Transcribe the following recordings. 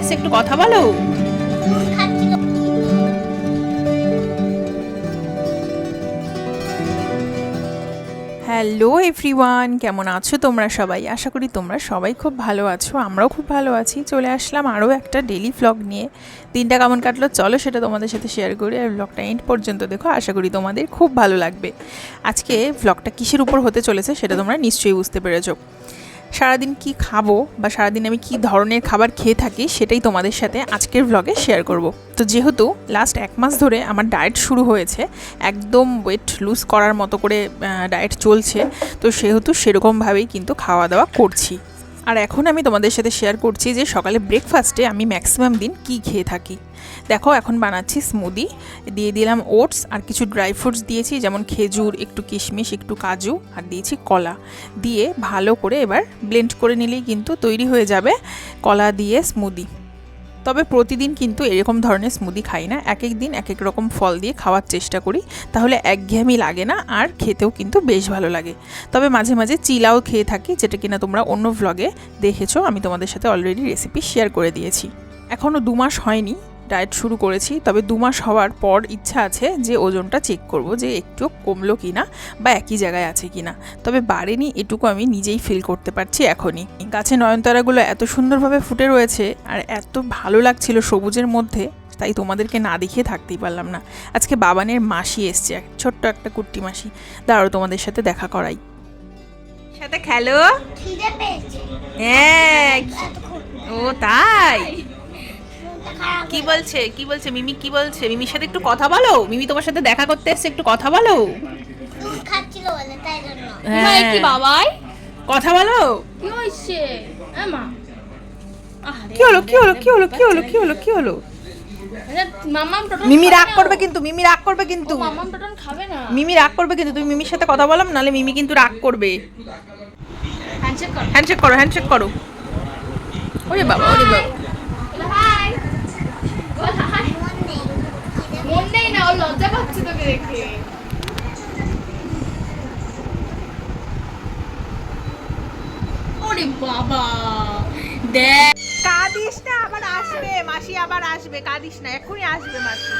এসে একটু কথা বলো। হ্যালো এভরিওয়ান কেমন আছো তোমরা সবাই? আশা করি তোমরা সবাই খুব ভালো আছো, আমরাও খুব ভালো আছি। চলে আসলাম আরও একটা ডেলি ভ্লগ নিয়ে। দিনটা কেমন কাটলো চলো সেটা তোমাদের সাথে শেয়ার করি। আর ভ্লগটা এন্ড পর্যন্ত দেখো, আশা করি তোমাদের খুব ভালো লাগবে। আজকে ভ্লগটা কিসের উপর হতে চলেছে সেটা তোমরা নিশ্চয়ই বুঝতে পেরেছ। সারাদিন কি খাব বা সারাদিন আমি কি ধরনের খাবার খেয়ে থাকি সেটাই তোমাদের সাথে আজকের ব্লগে শেয়ার করব। তো যেহেতু লাস্ট এক মাস ধরে আমার ডায়েট শুরু হয়েছে, একদম ওয়েট লুজ করার মতো করে ডায়েট চলছে, তো সেহেতু সেরকমভাবেই কিন্তু খাওয়া দাওয়া করছি। আর এখন আমি তোমাদের সাথে শেয়ার করছি যে সকালে ব্রেকফাস্টে আমি ম্যাক্সিমাম দিন কি খেয়ে থাকি। দেখো, এখন বানাচ্ছি স্মুদি দিয়ে দিলাম ওটস আর কিছু ড্রাই ফ্রুটস দিয়েছি, যেমন খেজুর, একটু কিশমিশ, একটু কাজু আর দিয়েছি কলা। দিয়ে ভালো করে এবার ব্লেন্ড করে নিলেই কিন্তু তৈরি হয়ে যাবে কলা দিয়ে স্মুদি তবে প্রতিদিন কিন্তু এরকম ধরনের স্মুদি খাই না। এক এক দিন এক এক রকম ফল দিয়ে খাওয়ার চেষ্টা করি। তাহলে একঘেয়েমি লাগে না, আর খেতেও কিন্তু বেশ ভালো লাগে। তবে মাঝে মাঝে চিলাও খেয়ে থাকি, যেটা কিনা তোমরা অন্য ভ্লগে দেখেছ। আমি তোমাদের সাথে অলরেডি রেসিপি শেয়ার করে দিয়েছি। এখনও দু মাস হয়নি ডায়েট শুরু করেছি তবে দু মাস হওয়ার পর ইচ্ছা আছে যে ওজনটা চেক করব যে একটু কমলো কি না বা একই জায়গায় আছে কি না তবে বাড়েনি এটুকু আমি নিজেই ফিল করতে পারছি এখনই। গাছে নয়নতারাগুলো এত সুন্দরভাবে ফুটে রয়েছে আর এত ভালো লাগছিল সবুজের মধ্যে তাই তোমাদেরকে না দেখিয়ে থাকতেই পারলাম না। আজকে বাবানের মাসি এসছে এক ছোট্ট একটা কুট্টি মাসি। দাঁড়ো তোমাদের সাথে দেখা করাই। সাথে খেলো? হ্যাঁ ও তাই? কি বলছে? কি বলছে? মিমি কি বলছে? মিমির সাথে একটু কথা বলো। মিমি তোমার সাথে দেখা করতে এসছে একটু কথা বলো। খাচ্ছিল বলে তাই জন্য। হ্যাঁ। কি বাবাই? কথা বলো। কি হইছে? এ মা। কি হলো কি হলো কি হলো কি হলো কি হলো কি হলো? মিমি রাগ করবে কিন্তু মিমি রাগ করবে কিন্তু। ও মামাম টোটন খাবে না? মিমি রাগ করবে কিন্তু তুমি মিমির সাথে কথা বলো নাহলে মিমি কিন্তু রাগ করবে। হ্যান্ডশেক কর। হ্যান্ডশেক করো হ্যান্ডশেক করো। ওরে বাবা ওরে বাবা বলো হাই বল হাই মন নেই খিদে মন নেই না ও লজ্জা পাচ্ছে তোকে দেখে ওরে বাবা। দেখ। কাঁদিস না আবার আসবে। মাসি আবার আসবে। কাঁদিস না এখনই আসবে মাসি।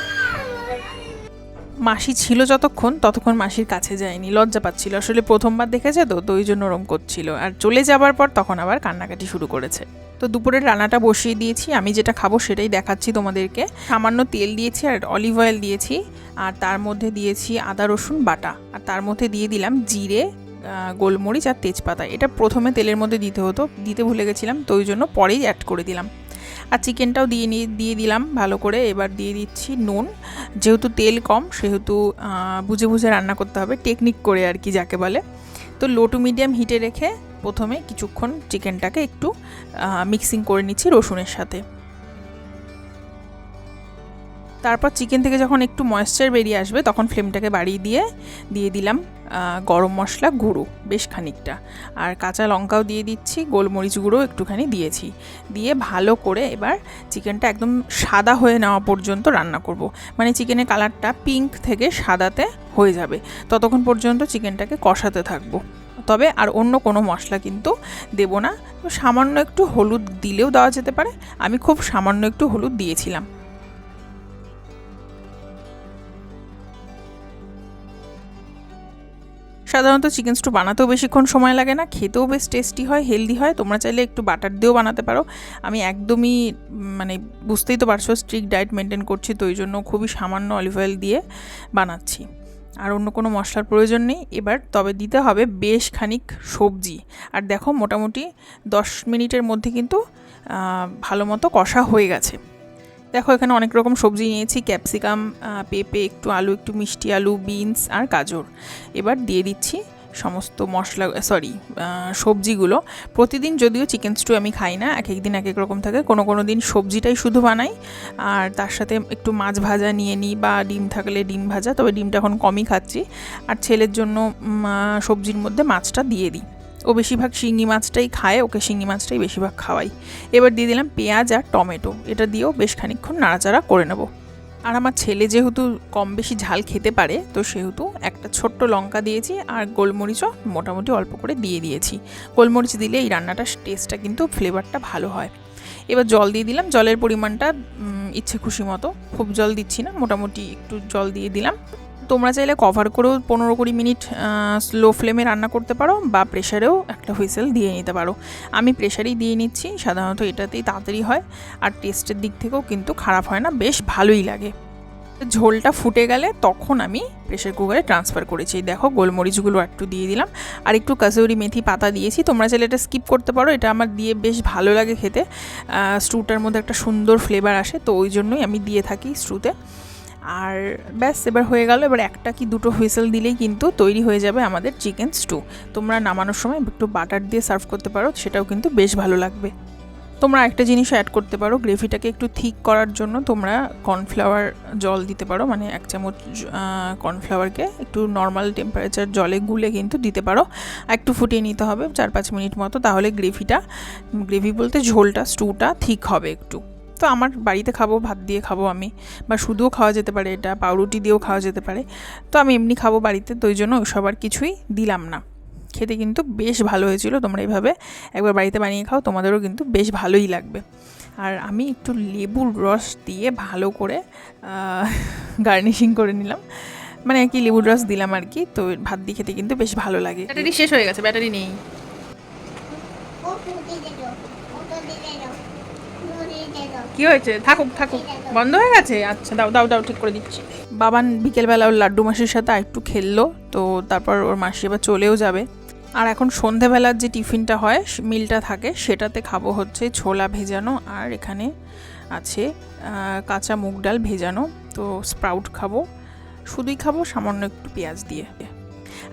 মাসি ছিল যতক্ষণ, ততক্ষণ মাসির কাছে যায়নি। লজ্জা পাচ্ছিল। আসলে প্রথমবার দেখেছে তো তো ওই জন্য ওরম করছিল। আর চলে যাবার পর তখন আবার কান্নাকাটি শুরু করেছে। তো দুপুরের রান্নাটা বসিয়ে দিয়েছি। আমি যেটা খাব সেটাই দেখাচ্ছি তোমাদেরকে। সামান্য তেল দিয়েছি আর অলিভ অয়েল দিয়েছি। আর তার মধ্যে দিয়েছি আদা, রসুন, বাটা। আর তার মধ্যে দিয়ে দিলাম জিরে গোলমরিচ আর তেজপাতা। এটা প্রথমে তেলের মধ্যে দিতে হতো। দিতে ভুলে গেছিলাম, তো ওই জন্য পরেই অ্যাড করে দিলাম। আর চিকেনটাও দিয়ে নিয়ে দিয়ে দিলাম ভালো করে। এবার দিয়ে দিচ্ছি নুন। যেহেতু তেল কম, সেহেতু বুঝে বুঝে রান্না করতে হবে, টেকনিক করে আর কি যাকে বলে। তো লো টু মিডিয়াম হিটে রেখে প্রথমে কিছুক্ষণ চিকেনটাকে একটু মিক্সিং করে নিচ্ছি রসুনের সাথে। তারপর চিকেন থেকে যখন একটু ময়েশ্চার বেরিয়ে আসবে, তখন ফ্লেমটাকে বাড়িয়ে দিয়ে দিয়ে দিলাম গরম মশলা, গুঁড়ো, বেশ খানিকটা। আর কাঁচা লঙ্কাও দিয়ে দিচ্ছি, গোলমরিচ গুঁড়ো একটুখানি দিয়েছি। দিয়ে ভালো করে এবার চিকেনটা একদম সাদা হয়ে নেওয়া পর্যন্ত রান্না করব। মানে চিকেনের কালারটা পিঙ্ক থেকে সাদাতে হয়ে যাবে। ততক্ষণ পর্যন্ত চিকেনটাকে কষাতে থাকব। তবে আর অন্য কোনো মশলা কিন্তু দেব না। সামান্য একটু হলুদ দিলেও দেওয়া যেতে পারে। আমি খুব সামান্য একটু হলুদ দিয়েছিলাম। সাধারণত চিকেন স্টু বানাতেও বেশিক্ষণ সময় লাগে না, খেতেও বেশ টেস্টি হয় হেলদি হয়, তোমরা চাইলে একটু বাটার দিয়েও বানাতে পারো। আমি একদমই মানে বুঝতেই তো পারছ স্ট্রিক্ট ডায়েট মেনটেন করছি, তো ওই জন্য খুবই সামান্য অলিভ অয়েল দিয়ে বানাচ্ছি। আর অন্য কোনো মশলার প্রয়োজন নেই। এবার তবে দিতে হবে বেশ খানিক সবজি। আর দেখো মোটামুটি দশ মিনিটের মধ্যে কিন্তু ভালো মতো কষা হয়ে গেছে। দেখো, এখানে অনেক রকম সবজি নিয়েছি, ক্যাপসিকাম পেঁপে, একটু আলু, একটু মিষ্টি আলু, বিনস আর গাজর। এবার দিয়ে দিচ্ছি সমস্ত মশলা, সরি সবজিগুলো। প্রতিদিন যদিও চিকেন স্টু আমি খাই না এক এক দিন এক এক রকম থাকে। কোনো কোনো দিন সবজিটাই শুধু বানাই, আর তার সাথে একটু মাছ ভাজা নিয়ে নিই, বা ডিম থাকলে ডিম ভাজা, তবে ডিমটা এখন কমই খাচ্ছি। আর ছেলের জন্য সবজির মধ্যে মাছটা দিয়ে দিই। ও বেশিরভাগ শিঙি মাছটাই খায়, ওকে শিঙি মাছটাই বেশিরভাগ খাওয়াই। এবার দিয়ে দিলাম পেঁয়াজ আর টমেটো। এটা দিয়েও বেশ খানিকক্ষণ নাড়াচাড়া করে নেব। আর আমার ছেলে যেহেতু কম বেশি ঝাল খেতে পারে, তো সেহেতু একটা ছোট্ট লঙ্কা দিয়েছি আর গোলমরিচও মোটামুটি অল্প করে দিয়ে দিয়েছি। গোলমরিচ দিলে এই রান্নাটার টেস্টটা কিন্তু ফ্লেভারটা ভালো হয়। এবার জল দিয়ে দিলাম, জলের পরিমাণটা ইচ্ছে খুশি মতো। খুব জল দিচ্ছি না, মোটামুটি একটু জল দিয়ে দিলাম। তোমরা চাইলে কভার করেও পনেরো কুড়ি মিনিট স্লো ফ্লেমে রান্না করতে পারো বা প্রেশারেও একটা হুইসেল দিয়ে নিতে পারো। আমি প্রেশারেই দিয়ে নিচ্ছি, সাধারণত এটাতেই তাড়াতাড়ি হয় আর টেস্টের দিক থেকেও কিন্তু খারাপ হয় না, বেশ ভালোই লাগে। ঝোলটা ফুটে গেলে তখন আমি প্রেশার কুকারে ট্রান্সফার করেছি। দেখো, গোলমরিচগুলো একটু দিয়ে দিলাম। আর একটু কাসুরি মেথি পাতা দিয়েছি। তোমরা চাইলে এটা স্কিপ করতে পারো, এটা আমার দিয়ে বেশ ভালো লাগে খেতে। স্টুটার মধ্যে একটা সুন্দর ফ্লেভার আসে, তো ওই জন্যই আমি দিয়ে থাকি স্টুতে আর ব্যাস, এবার হয়ে গেল। এবার একটা কি দুটো হুইসেল দিলেই কিন্তু তৈরি হয়ে যাবে আমাদের চিকেন স্টু। তোমরা নামানোর সময় একটু বাটার দিয়ে সার্ভ করতে পারো, সেটাও কিন্তু বেশ ভালো লাগবে। তোমরা একটা জিনিস অ্যাড করতে পারো, গ্রেভিটাকে একটু থিক করার জন্য তোমরা কর্নফ্লাওয়ার জল দিতে পারো মানে এক চামচ কর্নফ্লাওয়ারকে একটু নর্মাল টেম্পারেচার জলে গুলে কিন্তু দিতে পারো। একটু ফুটিয়ে নিতে হবে চার পাঁচ মিনিট মতো, তাহলে গ্রেভিটা, গ্রেভি বলতে ঝোলটা, স্টুটা থিক হবে একটু। তো আমার বাড়িতে খাব, ভাত দিয়ে খাব আমি। বা শুধুও খাওয়া যেতে পারে এটা, পাউরুটি দিয়েও খাওয়া যেতে পারে। তো আমি এমনি খাব বাড়িতে, তো ওই জন্য ওইসব আর কিছুই দিলাম না। খেতে কিন্তু বেশ ভালো হয়েছিল, তোমরা এইভাবে একবার বাড়িতে বানিয়ে খাও, তোমাদেরও কিন্তু বেশ ভালোই লাগবে। আর আমি একটু লেবুর রস দিয়ে ভালো করে গার্নিশিং করে নিলাম। মানে কি লেবুর রস দিলাম আর কি, তো ভাত দিয়ে খেতে কিন্তু বেশ ভালো লাগে। ব্যাটারি শেষ হয়ে গেছে, ব্যাটারি নেই ও ফুটে দিল ওটা দিয়ে দাও মুড়ি দিয়ে দাও কি হয়েছে? থাকুক থাকুক। বন্ধ হয়ে গেছে? আচ্ছা দাও দাও দাও, ঠিক করে দিচ্ছি। বাবান বিকেলবেলা ওর লাড্ডু মাসির সাথে একটু খেললো, তো তারপর ওর মাসি এবার চলেও যাবে। আর এখন সন্ধেবেলার যে টিফিনটা হয় মিলটা থাকে, সেটাতে খাব হচ্ছে ছোলা ভেজানো আর এখানে আছে কাঁচা মুগ ডাল ভেজানো। তো স্প্রাউট খাব। শুধুই খাব, সামান্য একটু পেঁয়াজ দিয়ে।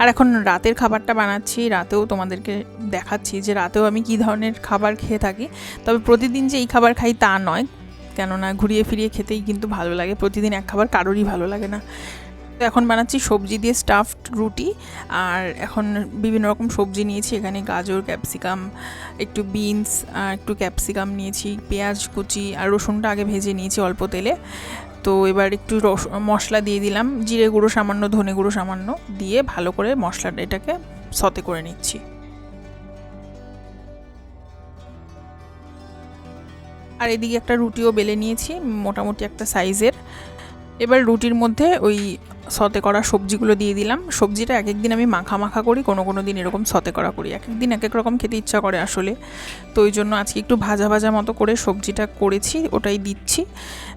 আর এখন রাতের খাবারটা বানাচ্ছি, রাতেও তোমাদেরকে দেখাচ্ছি যে রাতেও আমি কী ধরনের খাবার খেয়ে থাকি। তবে প্রতিদিন যে এই খাবার খাই তা নয়, কেননা ঘুরিয়ে ফিরিয়ে খেতেই কিন্তু ভালো লাগে। প্রতিদিন এক খাবার কারোরই ভালো লাগে না। তো এখন বানাচ্ছি সবজি দিয়ে স্টাফড রুটি, আর এখন বিভিন্ন রকম সবজি নিয়েছি। এখানে গাজর ক্যাপসিকাম একটু বিনস একটু ক্যাপসিকাম নিয়েছি, পেঁয়াজ কুচি, আর রসুনটা আগে ভেজে নিয়েছি অল্প তেলে। তো এবার একটু রস, মশলা দিয়ে দিলাম। জিরে গুঁড়ো সামান্য, ধনে গুঁড়ো সামান্য দিয়ে ভালো করে মশলাটা এটাকে সতে করে নিচ্ছি। আর এদিকে একটা রুটিও বেলে নিয়েছি, মোটামুটি একটা সাইজের। এবার রুটির মধ্যে ওই সতে করা সবজিগুলো দিয়ে দিলাম। সবজিটা এক একদিন আমি মাখা মাখা করি, কোনো কোনো দিন এরকম সতে করা করি। এক একদিন এক এক রকম খেতে ইচ্ছা করে আসলে। তো ওই জন্য আজকে একটু ভাজা ভাজা মতো করে সবজিটা করেছি, ওটাই দিচ্ছি।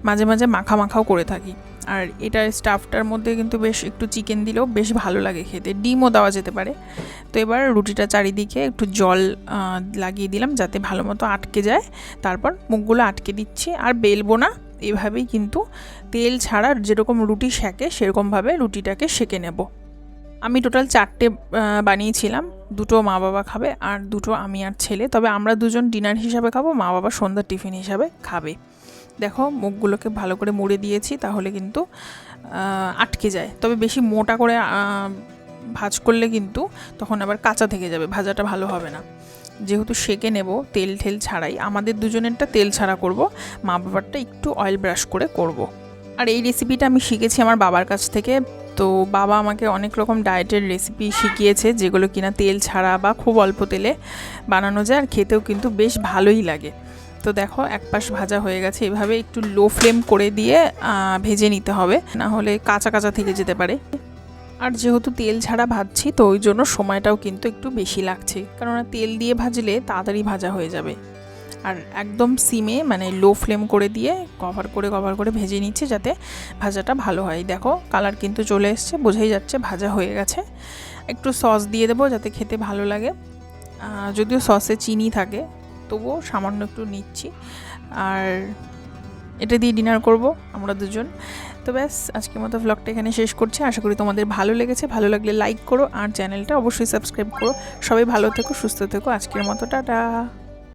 মাঝে মাঝে মাখা মাখাও করে থাকি। আর এটার স্টাফটার মধ্যে কিন্তু বেশ একটু চিকেন দিলেও বেশ ভালো লাগে খেতে। ডিমও দেওয়া যেতে পারে। তো এবার রুটিটা চারিদিকে একটু জল লাগিয়ে দিলাম যাতে ভালো মতো আটকে যায়। তারপর মুখগুলো আটকে দিচ্ছি। আর বেলবো না এভাবেই কিন্তু তেল ছাড়া যেরকম রুটি সেঁকে, সেরকমভাবে রুটিটাকে সেঁকে নেব। আমি টোটাল চারটে বানিয়েছিলাম। দুটো মা বাবা খাবে আর দুটো আমি আর ছেলে। তবে আমরা দুজন ডিনার হিসাবে খাব, মা বাবা সন্ধ্যার টিফিন হিসাবে খাবে। দেখো, মুখগুলোকে ভালো করে মুড়ে দিয়েছি, তাহলে কিন্তু আটকে যায়। তবে বেশি মোটা করে ভাজ করলে কিন্তু তখন আবার কাঁচা থেকে যাবে, ভাজাটা ভালো হবে না। যেহেতু সেকে নেব, তেল ঠেল ছাড়াই। আমাদের দুজনেরটা তেল ছাড়া করব, মা বাবারটা একটু অয়েল ব্রাশ করে করব। আর এই রেসিপিটা আমি শিখেছি আমার বাবার কাছ থেকে। তো বাবা আমাকে অনেক রকম ডায়েটের রেসিপি শিখিয়েছে, যেগুলো কিনা তেল ছাড়া বা খুব অল্প তেলে বানানো যায় আর খেতেও কিন্তু বেশ ভালোই লাগে। তো দেখো, এক পাশ ভাজা হয়ে গেছে। এভাবে একটু লো ফ্লেম করে দিয়ে ভেজে নিতে হবে। না হলে কাঁচা কাঁচা থেকে যেতে পারে। আর যেহেতু তেল ছাড়া ভাজছি, তো ওই জন্য সময়টাও কিন্তু একটু বেশি লাগছে। কেননা তেল দিয়ে ভাজলে তাড়াতাড়ি ভাজা হয়ে যাবে। আর একদম সিমে মানে লো ফ্লেম করে দিয়ে কভার করে কভার করে ভেজে নিচ্ছে যাতে ভাজাটা ভালো হয়। দেখো কালার কিন্তু চলে এসছে, বোঝাই যাচ্ছে ভাজা হয়ে গেছে। একটু সস দিয়ে দেবো যাতে খেতে ভালো লাগে। যদিও সসে চিনি থাকে, তবুও সামান্য একটু নিচ্ছি। আর এটা দিয়ে ডিনার করব আমরা দুজন। তো ব্যাস, আজকের মতো ভ্লগটা এখানে শেষ করছি। আশা করি তোমাদের ভালো লেগেছে। ভালো লাগলে লাইক করো আর চ্যানেলটা অবশ্যই সাবস্ক্রাইব করো। সবাই ভালো থেকো, সুস্থ থেকো। আজকের মতো, টাটা।